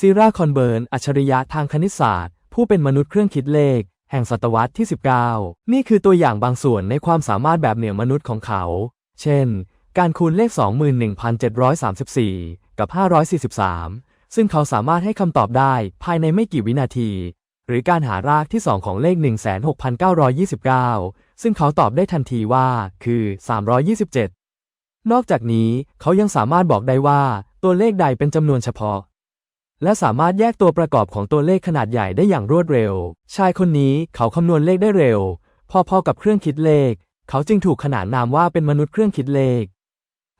ซีราคอนเบิร์น อัจฉริยะทางคณิตศาสตร์ ผู้เป็นมนุษย์เครื่องคิดเลข แห่งศตวรรษที่ 19 นี่คือตัวอย่างบางส่วนในความสามารถแบบเหนือมนุษย์ของเขา เช่น การคูณเลข 21,734 กับ 543 ซึ่งเขาสามารถให้คำตอบได้ภายในไม่กี่วินาที หรือการหารากที่ 2 ของเลข 16,929 ซึ่งเขาตอบได้ทันทีว่า คือ 327 นอกจากนี้เขายังสามารถบอกได้ว่าตัวเลขใดเป็นจำนวนเฉพาะ และสามารถแยกตัวประกอบของตัวเลขขนาดใหญ่ได้อย่างรวดเร็ว ชายคนนี้เขาคำนวณเลขได้เร็ว พอๆกับเครื่องคิดเลข เขาจึงถูกขนานนามว่าเป็นมนุษย์เครื่องคิดเลข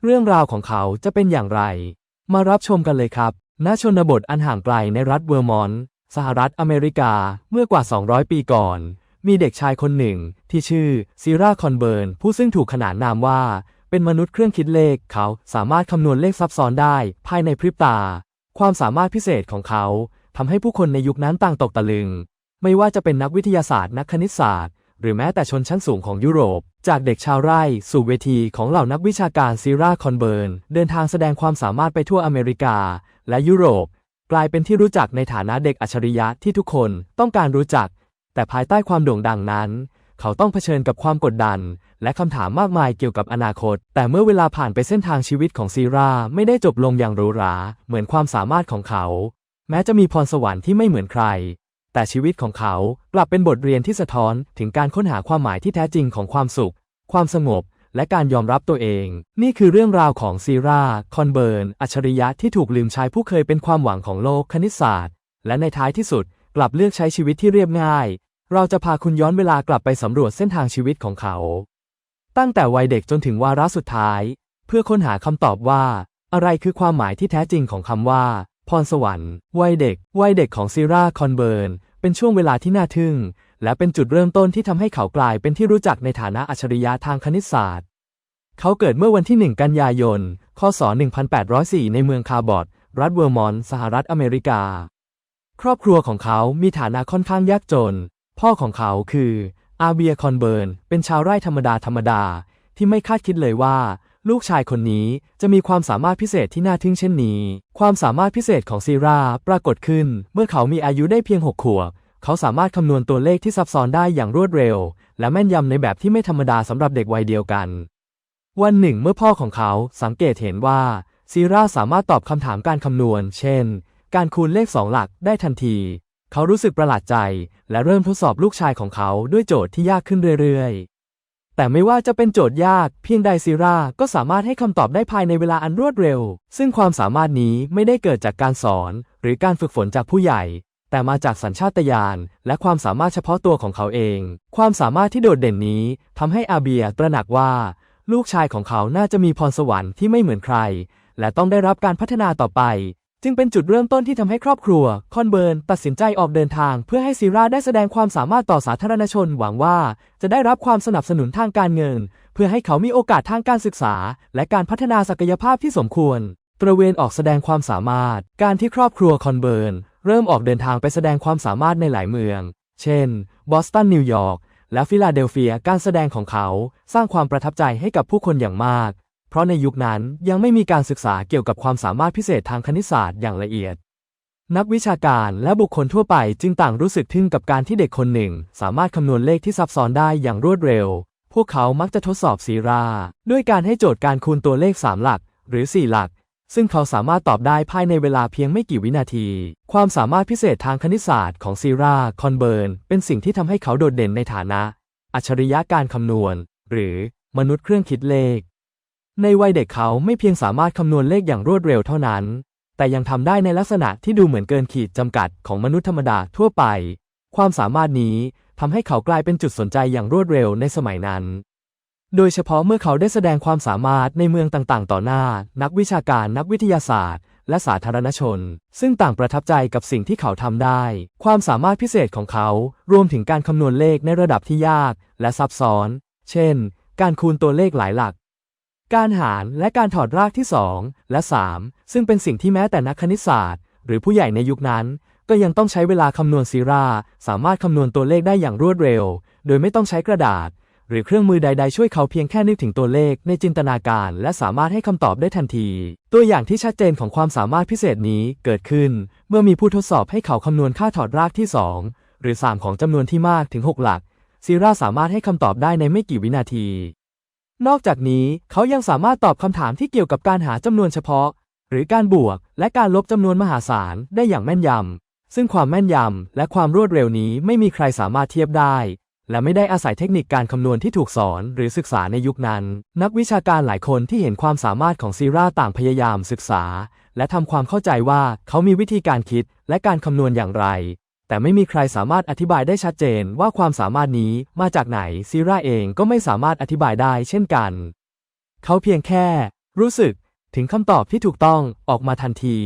เรื่องราวของเขาจะเป็นอย่างไร มารับชมกันเลยครับ ณ ชนบทอันห่างไกลในรัฐเวอร์มอนต์ สหรัฐอเมริกา เมื่อกว่า 200 ปีก่อน มีเด็กชายคนหนึ่ง ที่ชื่อซีราคอนเบิร์น ผู้ซึ่งถูกขนานนามว่าเป็นมนุษย์เครื่องคิดเลข เขาสามารถคำนวณเลขซับซ้อนได้ ภายในพริบตา ความสามารถพิเศษของเขาทำให้ผู้คนในยุคนั้นต่างตกตะลึง ไม่ว่าจะเป็นนักวิทยาศาสตร์ นักคณิตศาสตร์ หรือแม้แต่ชนชั้นสูงของยุโรป จากเด็กชาวไร่ สู่เวทีของเหล่านักวิชาการซีราคอนเบิร์น เดินทางแสดงความสามารถไปทั่วอเมริกา และยุโรป กลายเป็นที่รู้จักในฐานะเด็กอัจฉริยะที่ทุกคนต้องการรู้จัก แต่ภายใต้ความโด่งดังนั้น เขาต้องเผชิญกับความกดดัน และคำถามมากมายเกี่ยวกับอนาคต แต่เมื่อเวลาผ่านไปเส้นทางชีวิตของซีราไม่ได้จบลงอย่างหรูหรา เหมือนความสามารถของเขา แม้จะมีพรสวรรค์ที่ไม่เหมือนใคร แต่ชีวิตของเขากลับเป็นบทเรียนที่สะท้อนถึงการค้นหาความหมายที่แท้จริงของความสุข ความสงบ และการยอมรับตัวเอง นี่คือเรื่องราวของซีราคอนเบิร์น อัจฉริยะที่ถูกลืมชายผู้เคยเป็นความหวังของโลกคณิตศาสตร์ และในท้ายที่สุดกลับเลือกใช้ชีวิตที่เรียบง่าย เราจะพาคุณย้อนเวลากลับไปสำรวจเส้นทางชีวิตของเขา ตั้งแต่วัยเด็กจนถึงวาระสุดท้าย เพื่อค้นหาคำตอบว่า อะไรคือความหมายที่แท้จริงของคำว่า พรสวรรค์ วัยเด็ก วัยเด็กของซีราคอนเบิร์น เป็นช่วงเวลาที่น่าทึ่ง และเป็นจุดเริ่มต้นที่ทำให้เขากลายเป็นที่รู้จักในฐานะอัจฉริยะทางคณิตศาสตร์ เขาเกิดเมื่อวันที่ 1 กันยายน คศ 1804 ในเมืองคาร์บอดรัฐเวอร์มอนต์สหรัฐอเมริกา ครอบครัวของเขามีฐานะค่อนข้างยากจน พ่อของเขาคืออาเบียคอนเบิร์น เป็นชาวไร่ธรรมดาธรรมดา ที่ไม่คาดคิดเลยว่า ลูกชายคนนี้จะมีความสามารถพิเศษที่น่าทึ่งเช่นนี้ ความสามารถพิเศษของซีราปรากฏขึ้น เมื่อเขามีอายุได้เพียงหกขวบ เขาสามารถคำนวณตัวเลขที่ซับซ้อนได้อย่างรวดเร็ว และแม่นยำในแบบที่ไม่ธรรมดาสำหรับเด็กวัยเดียวกัน วันหนึ่งเมื่อพ่อของเขาสังเกตเห็นว่าซีราสามารถตอบคำถามการคำนวณ เช่น การคูณเลขสองหลักได้ทันที เขารู้สึกประหลาดใจ และเริ่มทดสอบลูกชายของเขาด้วยโจทย์ที่ยากขึ้นเรื่อยๆ แต่ไม่ว่าจะเป็นโจทย์ยาก เพียงใดซีราก็สามารถให้คำตอบได้ภายในเวลาอันรวดเร็ว ซึ่งความสามารถนี้ไม่ได้เกิดจากการสอน หรือการฝึกฝนจากผู้ใหญ่ แต่มาจากสัญชาตญาณและความสามารถเฉพาะตัวของเขาเอง ความสามารถที่โดดเด่นนี้ทำให้อาเบียตระหนักว่า ลูกชายของเขาน่าจะมีพรสวรรค์ที่ไม่เหมือนใคร และต้องได้รับการพัฒนาต่อไป จึงเป็นจุดเริ่มต้นที่ทำให้ครอบครัว คอนเบิร์น ตัดสินใจออกเดินทาง เพื่อให้ซีราได้แสดงความสามารถต่อสาธารณชน หวังว่าจะได้รับความสนับสนุนทางการเงิน เพื่อให้เขามีโอกาสทางการศึกษา และการพัฒนาศักยภาพที่สมควร ตระเวนออกแสดงความสามารถ การที่ครอบครัวคอนเบิร์น เริ่มออกเดินทางไปแสดงความสามารถในหลายเมือง เช่น บอสตัน นิวยอร์ก และฟิลาเดลเฟีย การแสดงของเขา สร้างความประทับใจให้กับผู้คนอย่างมาก ราะในยุคนั้นยังไม่มีการศึกษาเกี่ยวกับความสามารถพิเศษทางคณิตศาสตร์อย่างละเอียด นักวิชาการและบุคคลทั่วไปจึงต่างรู้สึกทึ่งกับการที่เด็กคนหนึ่ง สามารถคำนวณเลขที่ซับซ้อนได้อย่างรวดเร็ว พวกเขามักจะทดสอบซีรา ด้วยการให้โจทย์การคูณตัวเลข 3 หลัก หรือ 4 หลัก ซึ่งเขาสามารถตอบได้ภายในเวลาเพียงไม่กี่วินาที ความสามารถพิเศษทางคณิตศาสตร์ของซีราคอนเบิร์นเป็นสิ่งที่ทำให้เขาโดดเด่นในฐานะ อัจฉริยะการคำนวณ หรือมนุษย์เครื่องคิดเลข ในวัยเด็กเขาไม่เพียงสามารถคำนวณเลขอย่างรวดเร็วเท่านั้น แต่ยังทำได้ในลักษณะที่ดูเหมือนเกินขีดจำกัดของมนุษย์ธรรมดาทั่วไป ความสามารถนี้ทำให้เขากลายเป็นจุดสนใจอย่างรวดเร็วในสมัยนั้น โดยเฉพาะเมื่อเขาได้แสดงความสามารถในเมืองต่างๆ ต่อหน้า นักวิชาการนักวิทยาศาสตร์ และสาธารณชน ซึ่งต่างประทับใจกับสิ่งที่เขาทำได้ ความสามารถพิเศษของเขา รวมถึงการคำนวณเลขในระดับที่ยาก และซับซ้อน เช่น การคูณตัวเลขหลายหลัก การหารและการถอดรากที่ 2 และ 3 ซึ่งเป็นสิ่งที่แม้แต่นักคณิตศาสตร์ หรือผู้ใหญ่ในยุคนั้น ก็ยังต้องใช้เวลาคำนวณซีรา สามารถคำนวณตัวเลขได้อย่างรวดเร็ว โดยไม่ต้องใช้กระดาษ หรือเครื่องมือใด ๆ ช่วยเขาเพียงแค่นึกถึงตัวเลขในจินตนาการ และสามารถให้คำตอบได้ทันที ตัวอย่างที่ชัดเจนของความสามารถพิเศษนี้เกิดขึ้น เมื่อมีผู้ทดสอบให้เขาคำนวณค่าถอดรากที่ 2 หรือ 3 ของจำนวนที่มากถึง 6 หลักซีราสามารถให้คำตอบได้ในไม่กี่วินาที นอกจากนี้เขายังสามารถตอบคำถามที่เกี่ยวกับการหาจำนวนเฉพาะ หรือการบวกและการลบจำนวนมหาศาลได้อย่างแม่นยำ ซึ่งความแม่นยำและความรวดเร็วนี้ไม่มีใครสามารถเทียบได้ และไม่ได้อาศัยเทคนิคการคำนวณที่ถูกสอนหรือศึกษาในยุคนั้น นักวิชาการหลายคนที่เห็นความสามารถของซีราต่างพยายามศึกษา และทำความเข้าใจว่าเขามีวิธีการคิดและการคำนวณอย่างไร แต่ไม่มีใครสามารถอธิบายได้ชัดเจนว่าความสามารถนี้มาจากไหนซีราเองก็ไม่สามารถอธิบายได้เช่นกัน เขาเพียงแค่ รู้สึกถึงคำตอบที่ถูกต้องออกมาทันที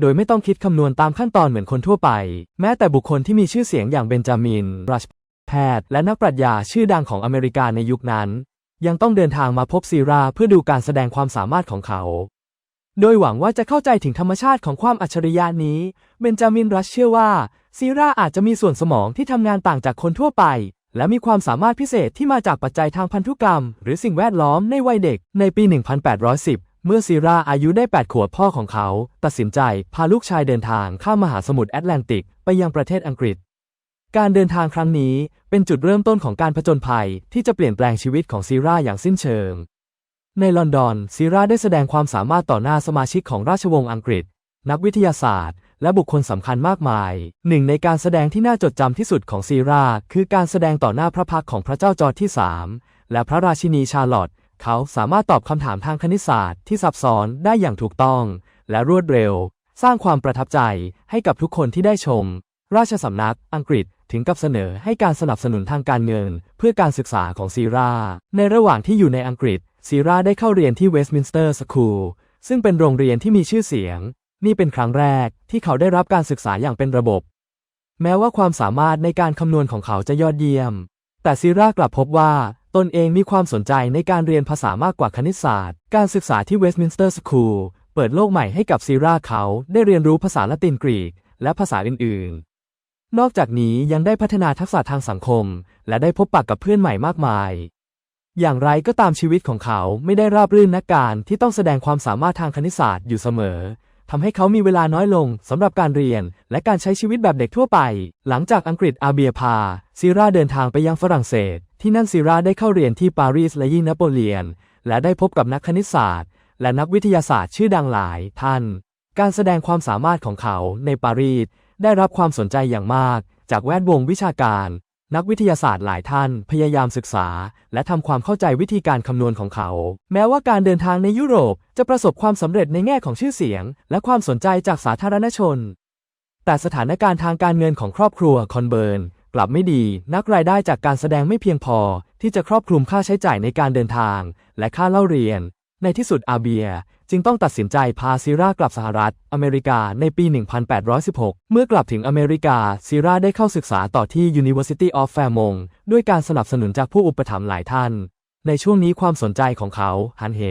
โดยไม่ต้องคิดคำนวณตามขั้นตอนเหมือนคนทั่วไป แม้แต่บุคคลที่มีชื่อเสียงอย่างเบนจามินรัชแพทย์และนักปรัชญาชื่อดังของอเมริกาในยุคนั้น ยังต้องเดินทางมาพบซีราเพื่อดูการแสดงความสามารถของเขา โดยหวังว่าจะเข้าใจถึงธรรมชาติของความอัจฉริยะนี้ เบนจามินรัชเชื่อว่าซีราอาจจะมีส่วนสมองที่ทำงานต่างจากคนทั่วไป และมีความสามารถพิเศษที่มาจากปัจจัยทางพันธุกรรม หรือสิ่งแวดล้อมในวัยเด็ก ในปี 1810 เมื่อซีราอายุได้ 8 ขวบพ่อของเขา ตัดสินใจพาลูกชายเดินทางข้ามมหาสมุทรแอตแลนติก ไปยังประเทศอังกฤษ การเดินทางครั้งนี้เป็นจุดเริ่มต้นของการผจญภัย ที่จะเปลี่ยนแปลงชีวิตของซีราอย่างสิ้นเชิง ในลอนดอน ซีราได้แสดงความสามารถต่อหน้าสมาชิกของราชวงศ์อังกฤษ นักวิทยาศาสตร์ และบุคคลสำคัญมากมาย หนึ่งในการแสดงที่น่าจดจำที่สุดของซีราคือการแสดงต่อหน้าพระพักของพระเจ้าจอร์จที่3และพระราชินีชาร์ลอตต์เขาสามารถตอบคำถามทางคณิตศาสตร์ที่ซับซ้อนได้อย่างถูกต้อง และรวดเร็ว สร้างความประทับใจให้กับทุกคนที่ได้ชม ราชสำนักอังกฤษถึงกับเสนอให้การสนับสนุนทางการเงิน เพื่อการศึกษาของซีราในระหว่างที่อยู่ในอังกฤษ ซีราได้เข้าเรียนที่เวสต์มินสเตอร์สคูลซึ่งเป็นโรงเรียนที่มีชื่อเสียง นี่เป็นครั้งแรกที่เขาได้รับการศึกษาอย่างเป็นระบบ แม้ว่าความสามารถในการคำนวณของเขาจะยอดเยี่ยม แต่ซีรากลับพบว่าตนเองมีความสนใจในการเรียนภาษามากกว่าคณิตศาสตร์ การศึกษาที่เวสต์มินสเตอร์สคูลเปิดโลกใหม่ให้กับซีราเขาได้เรียนรู้ภาษาละตินกรีก และภาษาอื่น ๆ นอกจากนี้ยังได้พัฒนาทักษะทางสังคม และได้พบปะกับเพื่อนใหม่มากมาย อย่างไรก็ตามชีวิตของเขาไม่ได้ราบรื่นนักการที่ต้องแสดงความสามารถทางคณิตศาสตร์อยู่เสมอทำให้เขามีเวลาน้อยลงสำหรับการเรียน และการใช้ชีวิตแบบเด็กทั่วไป หลังจากอังกฤษอาเบียพาซีราเดินทางไปยังฝรั่งเศส ที่นั่นซีราได้เข้าเรียนที่ปารีสและยิ่งนโปเลียน และได้พบกับนักคณิตศาสตร์ และนักวิทยาศาสตร์ชื่อดังหลายท่าน การแสดงความสามารถของเขาในปารีสได้รับความสนใจอย่างมาก จากแวดวงวิชาการ นักวิทยาศาสตร์หลายท่านพยายามศึกษา และทำความเข้าใจวิธีการคำนวณของเขา แม้ว่าการเดินทางในยุโรปจะประสบความสำเร็จในแง่ของชื่อเสียง และความสนใจจากสาธารณชน แต่สถานการณ์ทางการเงินของครอบครัวคอนเบิร์นกลับไม่ดีนักรายได้จากการแสดงไม่เพียงพอ ที่จะครอบคลุมค่าใช้จ่ายในการเดินทาง และค่าเล่าเรียน ในที่สุดอาเบีย จึงต้องตัดสินใจพาซีรากลับสหรัฐอเมริกาในปี 1816 เมื่อกลับถึงอเมริกาซีราได้เข้าศึกษาต่อที่ University of Fairmont ด้วยการสนับสนุนจากผู้อุปถัมภ์หลายท่าน ในช่วงนี้ความสนใจของเขาหันเห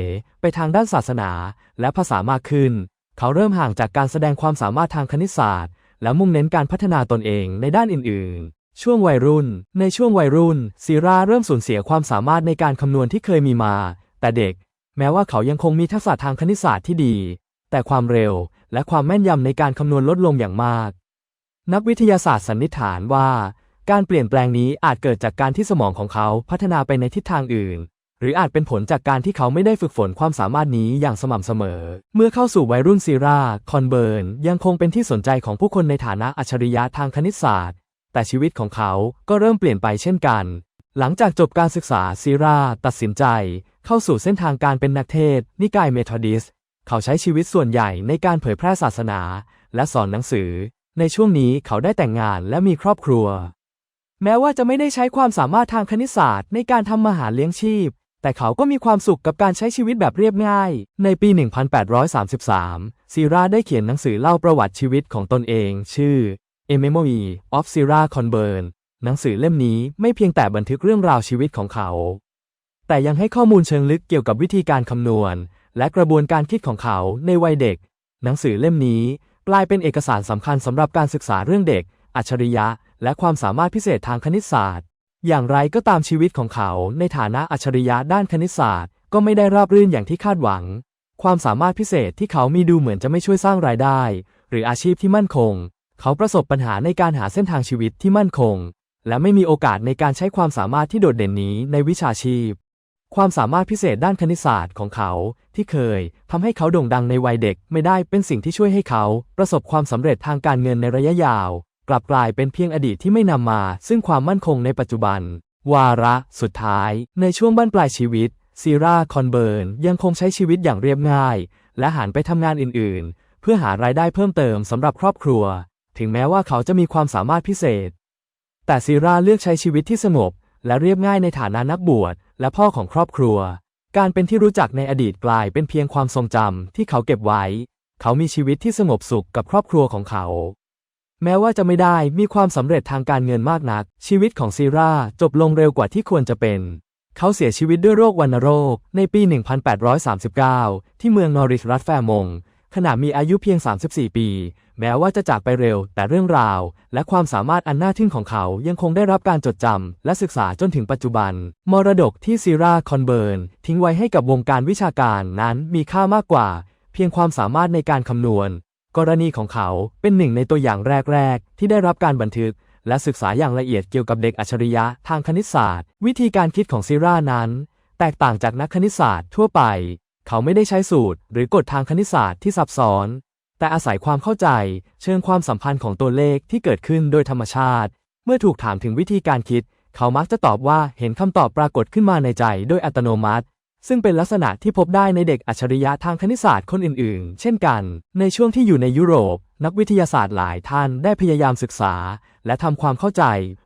ไปทางด้านศาสนาและภาษามากขึ้น เขาเริ่มห่างจากการแสดงความสามารถทางคณิตศาสตร์ และมุ่งเน้นการพัฒนาตนเองในด้านอื่น ๆช่วงวัยรุ่น ในช่วงวัยรุ่นซีราเริ่มสูญเสียความสามารถในการคำนวณที่เคยมีมา แต่เด็ก แม้ว่าเขายังคงมีทักษะทางคณิตศาสตร์ที่ดี แต่ความเร็วและความแม่นยำในการคำนวณลดลงอย่างมาก นักวิทยาศาสตร์สันนิษฐานว่า การเปลี่ยนแปลงนี้อาจเกิดจากการที่สมองของเขาพัฒนาไปในทิศทางอื่น หรืออาจเป็นผลจากการที่เขาไม่ได้ฝึกฝนความสามารถนี้อย่างสม่ำเสมอ เมื่อเข้าสู่วัยรุ่นซีราคอนเบิร์นยังคงเป็นที่สนใจของผู้คนในฐานะอัจฉริยะทางคณิตศาสตร์ แต่ชีวิตของเขาก็เริ่มเปลี่ยนไปเช่นกัน หลังจากจบการศึกษาซีราตัดสินใจ เข้าสู่เส้นทางการเป็นนักเทศน์นิกายเมทอดิส เขาใช้ชีวิตส่วนใหญ่ในการเผยแพร่ศาสนา และสอนหนังสือ ในช่วงนี้เขาได้แต่งงานและมีครอบครัว แม้ว่าจะไม่ได้ใช้ความสามารถทางคณิตศาสตร์ในการทำมาหาเลี้ยงชีพ แต่เขาก็มีความสุขกับการใช้ชีวิตแบบเรียบง่าย ในปี 1833 ซีราได้เขียนหนังสือเล่าประวัติชีวิตของตนเอง ชื่อ A Memory of Sarah Conburn หนังสือเล่มนี้ไม่เพียงแต่บันทึกเรื่องราวชีวิตของเขา แต่ยังให้ข้อมูลเชิงลึกเกี่ยวกับวิธีการคำนวณ และกระบวนการคิดของเขาในวัยเด็ก หนังสือเล่มนี้กลายเป็นเอกสารสำคัญสำหรับการศึกษาเรื่องเด็ก อัจฉริยะ และความสามารถพิเศษทางคณิตศาสตร์ อย่างไรก็ตามชีวิตของเขาในฐานะอัจฉริยะด้านคณิตศาสตร์ ก็ไม่ได้ราบรื่นอย่างที่คาดหวัง ความสามารถพิเศษที่เขามีดูเหมือนจะไม่ช่วยสร้างรายได้ หรืออาชีพที่มั่นคง เขาประสบปัญหาในการหาเส้นทางชีวิตที่มั่นคง และไม่มีโอกาสในการใช้ความสามารถที่โดดเด่นนี้ในวิชาชีพ ความสามารถพิเศษด้านคณิตศาสตร์ของเขาที่เคยทำให้เขาโด่งดังในวัยเด็กไม่ได้เป็นสิ่งที่ช่วยให้เขา ประสบความสำเร็จทางการเงินในระยะยาว กลับกลายเป็นเพียงอดีตที่ไม่นำมา ซึ่งความมั่นคงในปัจจุบัน วาระ สุดท้าย ในช่วงบั้นปลายชีวิตซีราคอนเบิร์นยังคงใช้ชีวิตอย่างเรียบง่าย และหันไปทำงานอื่นๆ เพื่อหารายได้เพิ่มเติมสำหรับครอบครัว ถึงแม้ว่าเขาจะมีความสามารถพิเศษ แต่ซีราเลือกใช้ชีวิตที่สงบและเรียบง่ายในฐานะนักบวช และพ่อของครอบครัว การเป็นที่รู้จักในอดีตกลายเป็นเพียงความทรงจำที่เขาเก็บไว้ เขามีชีวิตที่สงบสุขกับครอบครัวของเขา แม้ว่าจะไม่ได้มีความสำเร็จทางการเงินมากนัก ชีวิตของซีราจบลงเร็วกว่าที่ควรจะเป็น เขาเสียชีวิตด้วยโรควัณโรค ในปี 1839 ที่เมืองนอริชรัฐแฟร์มงขณะมีอายุเพียง 34 ปี แม้ว่าจะจากไปเร็ว แต่เรื่องราว และความสามารถอันน่าทึ่งของเขายังคงได้รับการจดจำและศึกษาจนถึงปัจจุบัน มรดกที่ซีราคอนเบิร์นทิ้งไว้ให้กับวงการวิชาการนั้นมีค่ามากกว่า เพียงความสามารถในการคำนวณ กรณีของเขาเป็นหนึ่งในตัวอย่างแรก ๆ ที่ได้รับการบันทึกและศึกษาอย่างละเอียดเกี่ยวกับเด็กอัจฉริยะทางคณิตศาสตร์ วิธีการคิดของซีรานั้น แตกต่างจากนักคณิตศาสตร์ทั่วไป เขาไม่ได้ใช้สูตร หรือกฎทางคณิตศาสตร์ที่ซับซ้อน แต่อาศัยความเข้าใจเชิงความสัมพันธ์ของตัวเลขที่เกิดขึ้นโดยธรรมชาติ เมื่อถูกถามถึงวิธีการคิด เขามักจะตอบว่าเห็นคำตอบปรากฏขึ้นมาในใจโดยอัตโนมัติ ซึ่งเป็นลักษณะที่พบได้ในเด็กอัจฉริยะทางคณิตศาสตร์คนอื่นๆ เช่นกัน ในช่วงที่อยู่ในยุโรป นักวิทยาศาสตร์หลายท่านได้พยายามศึกษา และทำความเข้าใจ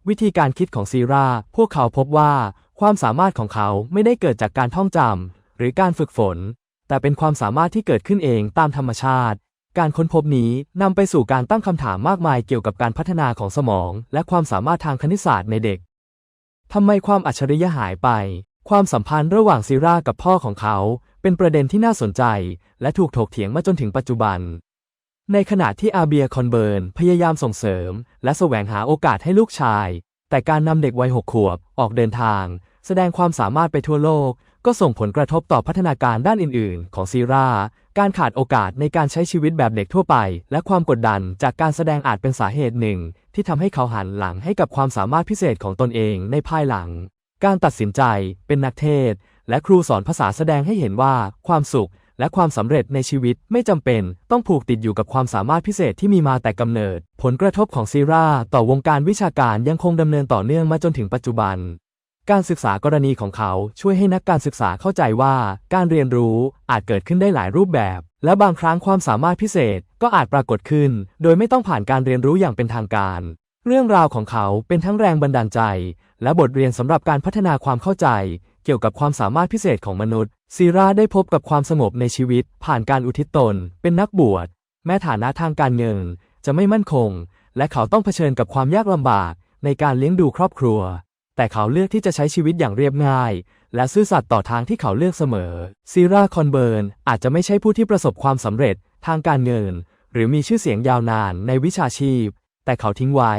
วิธีการคิดของซีราพวกเขาพบว่า ความสามารถของเขาไม่ได้เกิดจากการท่องจำหรือการฝึกฝน แต่เป็นความสามารถที่เกิดขึ้นเองตามธรรมชาติ การค้นพบนี้นำไปสู่การตั้งคำถามมากมายเกี่ยวกับการพัฒนาของสมอง และความสามารถทางคณิตศาสตร์ในเด็ก ทำไมความอัจฉริยะหายไป ความสัมพันธ์ระหว่างซีรากับพ่อของเขา เป็นประเด็นที่น่าสนใจ และถูกถกเถียงมาจนถึงปัจจุบัน ในขณะที่อาเบียคอนเบิร์นพยายามส่งเสริม และแสวงหาโอกาสให้ลูกชาย แต่การนำเด็กวัยหกขวบออกเดินทาง แสดงความสามารถไปทั่วโลก ก็ส่งผลกระทบต่อพัฒนาการด้านอื่น ๆ ของซีรา การขาดโอกาสในการใช้ชีวิตแบบเด็กทั่วไป และความกดดันจากการแสดงอาจเป็นสาเหตุหนึ่ง ที่ทำให้เขาหันหลังให้กับความสามารถพิเศษของตนเองในภายหลัง การตัดสินใจเป็นนักเทศ และครูสอนภาษาแสดงให้เห็นว่าความสุขและความสำเร็จในชีวิตไม่จำเป็น ต้องผูกติดอยู่กับความสามารถพิเศษที่มีมาแต่กำเนิด ผลกระทบของซีราต่อวงการวิชาการยังคงดำเนินต่อเนื่องมาจนถึงปัจจุบัน การศึกษากรณีของเขาช่วยให้นักการศึกษาเข้าใจว่า การเรียนรู้อาจเกิดขึ้นได้หลายรูปแบบ และบางครั้งความสามารถพิเศษก็อาจปรากฏขึ้น โดยไม่ต้องผ่านการเรียนรู้อย่างเป็นทางการ เรื่องราวของเขาเป็นทั้งแรงบันดาลใจ และบทเรียนสำหรับการพัฒนาความเข้าใจ เกี่ยวกับความสามารถพิเศษของมนุษย์ซีราได้พบกับความสงบในชีวิต ผ่านการอุทิศตน เป็นนักบวช แม้ฐานะทางการเงินจะไม่มั่นคง และเขาต้องเผชิญกับความยากลำบากในการเลี้ยงดูครอบครัว แต่เขาเลือกที่จะใช้ชีวิตอย่างเรียบง่าย และซื่อสัตย์ต่อทางที่เขาเลือกเสมอ ซีราคอนเบิร์นอาจจะไม่ใช่ผู้ที่ประสบความสำเร็จทางการเงิน หรือมีชื่อเสียงยาวนานในวิชาชีพ แต่เขาทิ้งไว้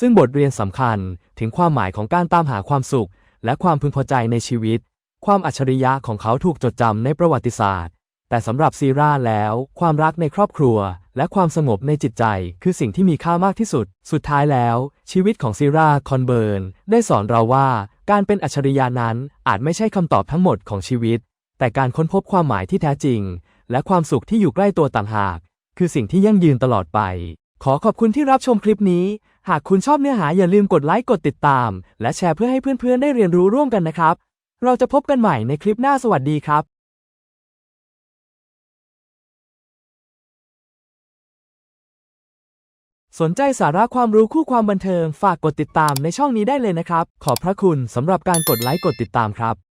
ซึ่งบทเรียนสำคัญถึงความหมายของการตามหาความสุข และความพึงพอใจในชีวิต ความอัจฉริยะของเขาถูกจดจำในประวัติศาสตร์ แต่สำหรับซีราแล้ว ความรักในครอบครัว และความสงบในจิตใจ คือสิ่งที่มีค่ามากที่สุด สุดท้ายแล้ว ชีวิตของซีราคอนเบิร์นได้สอนเราว่าการเป็นอัจฉริยะนั้นอาจไม่ใช่คำตอบทั้งหมดของชีวิต แต่การค้นพบความหมายที่แท้จริง และความสุขที่อยู่ใกล้ตัวต่างหาก คือสิ่งที่ยั่งยืนตลอดไป ขอขอบคุณที่รับชมคลิปนี้ หากคุณชอบเนื้อหาอย่าลืมกดไลค์กดติดตาม และแชร์เพื่อให้เพื่อนๆได้เรียนรู้ร่วมกันนะครับ เราจะพบกันใหม่ในคลิปหน้าสวัสดีครับ สนใจสาระความรู้คู่ความบันเทิง ฝากกดติดตามในช่องนี้ได้เลยนะครับ ขอบพระคุณสำหรับการกดไลค์กดติดตามครับ